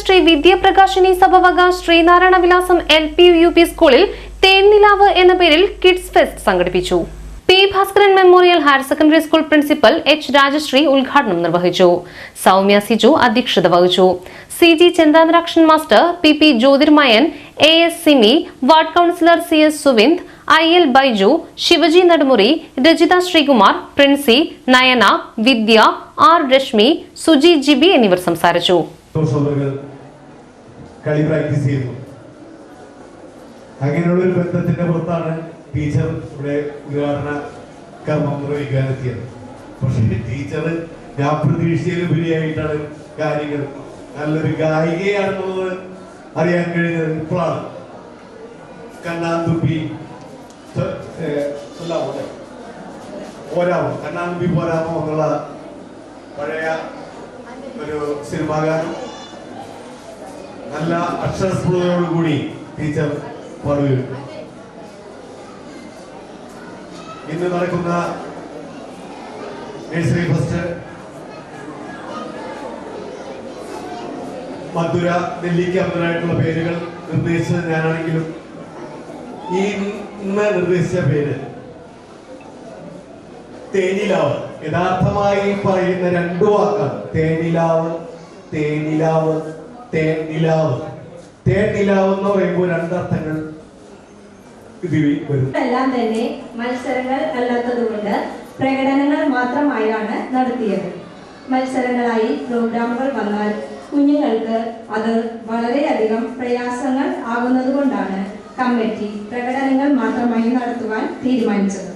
ശ്രീ വിദ്യാപ്രകാശിനി സഭവക ശ്രീനാരായണ വിലാസം L P U P സ്കൂളിൽ തേൻനിലാവ് എന്ന പേരിൽ കിഡ്സ് ഫെസ്റ്റ് സംഘടിപ്പിച്ചു. P Bhaskaran memorial higher secondary school principal H Rajasree ഉദ്ഘാടനം നിർവഹിച്ചു. സൗമ്യ സിജു അധ്യക്ഷത വഹിച്ചു. C G Chandamarakshan master P P Jyothirmayan A S Simi ward councillor C S Suvind I L Baiju Shivaji Nadumuri Rajitha Sreekumar Princy Nayana Vidya R Reshmi Suji Jibi എന്നിവർ സംസാരിച്ചു. സോഷ്യലുകൾ കളി practice ചെയ്യുന്നു. അങ്ങനെയുള്ള ഒരു ബന്ധത്തിന്റെ പുറത്താണ് ടീച്ചർ ഇവിടെ ഉദ്ഘാടന കർമ്മം നിർവഹിക്കാനെത്തിയത് പക്ഷേ ടീച്ചർ ഞാൻ പ്രതീക്ഷയിലുപരിയായിട്ടാണ് കാര്യങ്ങൾ. നല്ലൊരു ഗായികയാണെന്നുള്ളത് അറിയാൻ കഴിഞ്ഞത് ഇപ്പോഴാണ്. കണ്ണാന്തുപ്പി? പോരാമോ കണ്ണാന്തുപ്പി പോരാമോ എന്നുള്ള പഴയ ഒരു സിനിമാഗാനം നല്ല അക്ഷരസ്ഫുടതയോടുകൂടി ടീച്ചർ പറഞ്ഞു. ഇന്ന് നടക്കുന്ന നഴ്സറി ഫസ്റ്റ് മധുര നെല്ലിക്ക മുതലായിട്ടുള്ള പേരുകൾ നിർദ്ദേശിച്ചത് ഞാനാണെങ്കിലും ഈ ഇന്ന് നിർദ്ദേശിച്ച പേര് തേനിലാവ്. യഥാർത്ഥമായി പറയുന്ന രണ്ടു വാക്കാണ്. തേനിലാവ് തേനിലാവ്. തേനിലാവ് തേനിലാവ് എന്ന് പറയുമ്പോൾ രണ്ടർത്ഥങ്ങൾ എല്ലാം തന്നെ മത്സരങ്ങൾ അല്ലാത്തതുകൊണ്ട് പ്രകടനങ്ങൾ മാത്രമായാണ് നടത്തിയത്. മത്സരങ്ങളായി പ്രോഗ്രാമുകൾ വന്നാൽ കുഞ്ഞുങ്ങൾക്ക് അത് വളരെയധികം പ്രയാസങ്ങൾ ആകുന്നതുകൊണ്ടാണ് കമ്മിറ്റി പ്രകടനങ്ങൾ മാത്രമായി നടത്തുവാൻ തീരുമാനിച്ചത്.